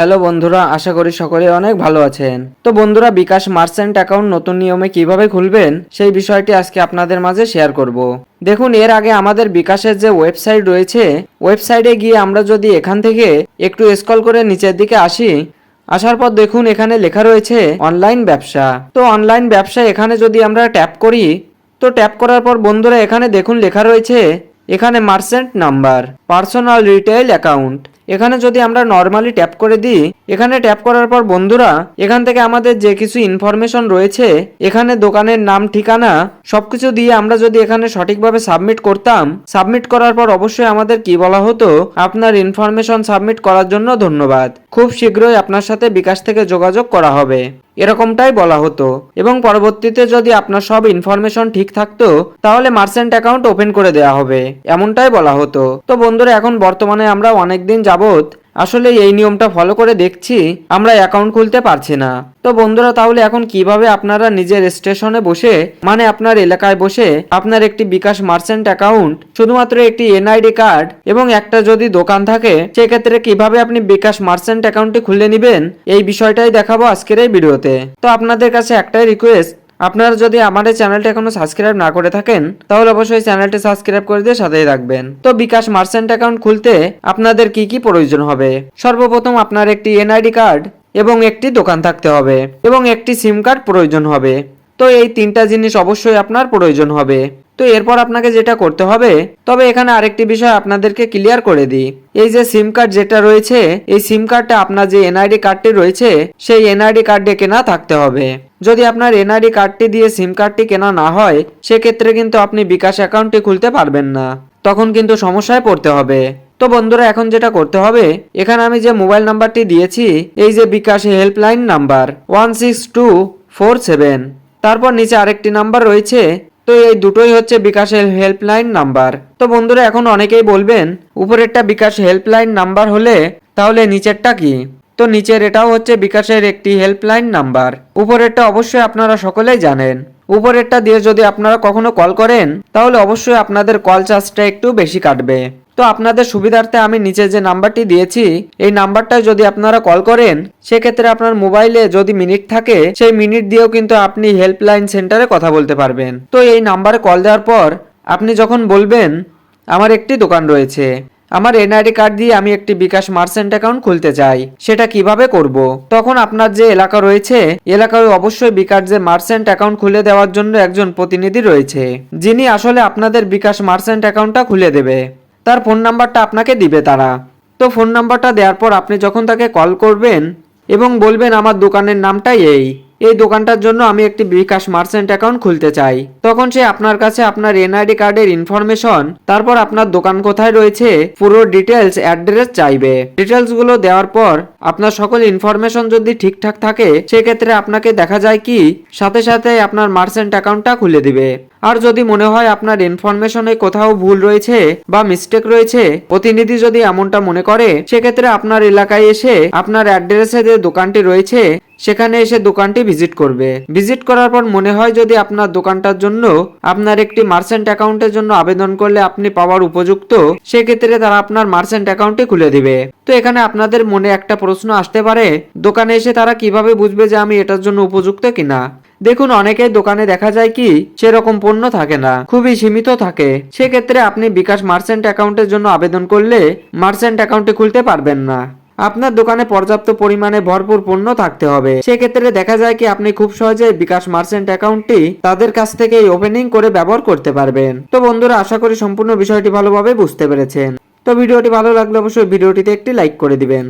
Hello বন্ধুরা, আশা করি সকলে অনেক ভালো আছেন। তো বন্ধুরা, বিকাশ মার্চেন্ট অ্যাকাউন্ট নতুন নিয়মে কীভাবে খুলবেন? সেই বিষয়টি আজকে আপনাদের মাঝে শেয়ার করব। দেখুন, এর আগে আমাদের বিকাশের যে ওয়েবসাইট রয়েছে, ওয়েবসাইটে গিয়ে আমরা যদি এখান থেকে একটু স্ক্রল করে নিচের দিকে আসি, আসার পর দেখুন এখানে লেখা রয়েছে অনলাইন ব্যবসা। তো অনলাইন ব্যবসা এখানে যদি আমরা ট্যাপ করি, তো ট্যাপ করার পর বন্ধুরা এখানে দেখুন লেখা রয়েছে, এখানে merchant number, personal retail account. এখানে যদি আমরা নর্মালি ট্যাপ করে দিই, এখানে ট্যাপ করার পর বন্ধুরা, এখান থেকে আমাদের যে কিছু ইনফরমেশন রয়েছে, এখানে দোকানের নাম, ঠিকানা, সবকিছু দিয়ে আমরা যদি এখানে সঠিকভাবে সাবমিট করতাম সাবমিট করার পর অবশ্যই আমাদের কি বলা হতো? আপনার ইনফরমেশন সাবমিট করার জন্য ধন্যবাদ। খুব শীঘ্রই আপনার সাথে বিকাশ থেকে যোগাযোগ করা হবে। এরকমটাই বলা হতো। এবং পরবর্তীতে যদি আপনার সব ইনফরমেশন ঠিক থাকতো, তাহলে মার্চেন্ট অ্যাকাউন্ট ওপেন করে দেওয়া হবে। এমনটাই বলা হতো। তো বন্ধুরা, এখন বর্তমানে আমরা অনেকদিন যাবত আসলে এই নিয়মটা ফলো করে দেখছি, আমরা অ্যাকাউন্ট খুলতে পারছি না। তো বন্ধুরা, তাহলে এখন কীভাবে আপনারা নিজের স্টেশনে বসে মানে আপনার এলাকায় বসে, আপনার একটি বিকাশ মার্চেন্ট অ্যাকাউন্ট শুধুমাত্র একটি এনআইডি কার্ড এবং একটা যদি দোকান থাকে, সেক্ষেত্রে কীভাবে আপনি বিকাশ মার্চেন্ট অ্যাকাউন্টটি খুলে নেবেন? এই বিষয়টাই দেখাবো আজকের এই ভিডিওতে। তো আপনাদের কাছে একটাই রিকোয়েস্ট আপনারা যদি আমাদের চ্যানেলটা এখনও সাবস্ক্রাইব না করে থাকেন, তাহলে অবশ্যই চ্যানেলটি সাবস্ক্রাইব করে দিয়ে সাথেই রাখবেন তো বিকাশ মার্চেন্ট অ্যাকাউন্ট খুলতে আপনাদের কি কি প্রয়োজন হবে? সর্বপ্রথম আপনার একটি এনআইডি কার্ড এবং একটি দোকান থাকতে হবে এবং একটি সিম কার্ড প্রয়োজন হবে। তো এই তিনটা জিনিস অবশ্যই আপনার প্রয়োজন হবে। তো এরপর আপনাকে যেটা করতে হবে, তবে এখানে আরেকটি বিষয় আপনাদেরকে ক্লিয়ার করে দিই। এই যে সিম কার্ড যেটা রয়েছে, এই সিম কার্ডটা আপনার যে এনআইডি কার্ডটি রয়েছে, সেই এনআইডি কার্ডে কেনা থাকতে হবে। যদি আপনার এনআইডি কার্ডটি দিয়ে সিম কার্ডটি কেনা না হয়, সেক্ষেত্রে কিন্তু আপনি বিকাশ অ্যাকাউন্টটি খুলতে পারবেন না। তখন কিন্তু সমস্যায় পড়তে হবে। তো বন্ধুরা, এখন যেটা করতে হবে, এখানে আমি যে মোবাইল নাম্বারটি দিয়েছি, এই যে bKash helpline number one six two four seven. তারপর নিচে আরেকটি নাম্বার রয়েছে, তো এই দুটোই হচ্ছে বিকাশের হেল্পলাইন নাম্বার। তো বন্ধুরা, এখন অনেকেই বলবেন, উপরেরটা বিকাশ হেল্পলাইন নাম্বার হলে, তাহলে নিচেরটা কি? তো নিচের এটাও হচ্ছে বিকাশের একটি হেল্পলাইন নাম্বার উপরেরটা অবশ্যই আপনারা সকলেই জানেন। উপরেরটা দিয়ে যদি আপনারা কখনো কল করেন, তাহলে অবশ্যই আপনাদের কল চার্জটা একটু বেশি কাটবে। তো আপনাদের সুবিধার্থে আমি নিচে যে নাম্বারটি দিয়েছি, এই নাম্বারটায় যদি আপনারা কল করেন, সেক্ষেত্রে আপনার মোবাইলে যদি মিনিট থাকে, সেই মিনিট দিয়েও কিন্তু আপনি হেল্পলাইন সেন্টারে কথা বলতে পারবেন। তো এই নাম্বারে কল দেওয়ার পর, আপনি যখন বলবেন, আমার একটি দোকান রয়েছে। আমার এনআইডি কার্ড দিয়ে আমি একটি বিকাশ মার্চেন্ট অ্যাকাউন্ট খুলতে চাই। সেটা কীভাবে করব? তখন আপনার যে এলাকা রয়েছে, এলাকায় অবশ্যই বিকাশ যে মার্চেন্ট অ্যাকাউন্ট খুলে দেওয়ার জন্য একজন প্রতিনিধি রয়েছে, যিনি আসলে আপনাদের বিকাশ মার্চেন্ট অ্যাকাউন্টটা খুলে দেবে। তার ফোন নাম্বারটা আপনাকে দিবে তারা। তো ফোন নাম্বারটা দেওয়ার পর আপনি যখন তাকে কল করবেন এবং বলবেন, আমার দোকানের নামটাই এই। এই দোকানটার জন্য আমি একটি বিকাশ মার্চেন্ট অ্যাকাউন্ট খুলতে চাই। তখন সে আপনার কাছে আপনার এনআইডি কার্ডের ইনফরমেশন, তারপর আপনার দোকান কোথায় রয়েছে, পুরো ডিটেলস অ্যাড্রেস চাইবে। ডিটেলসগুলো দেওয়ার পর আপনার সকল ইনফরমেশন যদি ঠিকঠাক থাকে, সেক্ষেত্রে আপনাকে দেখা যায় কি, সাথে সাথে আপনার মার্চেন্ট অ্যাকাউন্টটা খুলে দিবে। আর যদি মনে হয় আপনার ইনফরমেশনে কোথাও ভুল রয়েছে বা মিস্টেক রয়েছে, প্রতিনিধি যদি এমনটা মনে করে, সেক্ষেত্রে আপনার এলাকায় এসে আপনার অ্যাড্রেসে যে দোকানটি রয়েছে, সেখানে এসে দোকানটি ভিজিট করবে। ভিজিট করার পর মনে হয় যদি আপনার দোকানটার জন্য আপনার একটি মার্চেন্ট অ্যাকাউন্টের জন্য আবেদন করলে আপনি পাওয়ার উপযুক্ত, সেক্ষেত্রে তারা আপনার মার্চেন্ট অ্যাকাউন্টটি খুলে দিবে। তো এখানে আপনাদের মনে একটা প্রশ্ন আসতে পারে, দোকানে এসে তারা কীভাবে বুঝবে যে আমি এটার জন্য উপযুক্ত কিনা? দেখুন অনেকেই দোকানে দেখা যায় কি, সেরকম পণ্য থাকে না, খুবই সীমিত থাকে। সেক্ষেত্রে আপনি বিকাশ মার্চেন্ট অ্যাকাউন্টের জন্য আবেদন করলে মার্চেন্ট অ্যাকাউন্টে খুলতে পারবেন না। আপনার দোকানে পর্যাপ্ত পরিমাণে ভরপুর পণ্য থাকতে হবে। সেক্ষেত্রে দেখা যায় কি, আপনি খুব সহজে বিকাশ মার্চেন্ট অ্যাকাউন্টটি তাদের কাছ থেকে ওপেনিং করে ব্যবহার করতে পারবেন। তো বন্ধুরা, আশা করি সম্পূর্ণ বিষয়টি ভালোভাবে বুঝতে পেরেছেন। তো ভিডিওটি ভালো লাগলে অবশ্যই ভিডিওটিতে একটি লাইক করে দিবেন।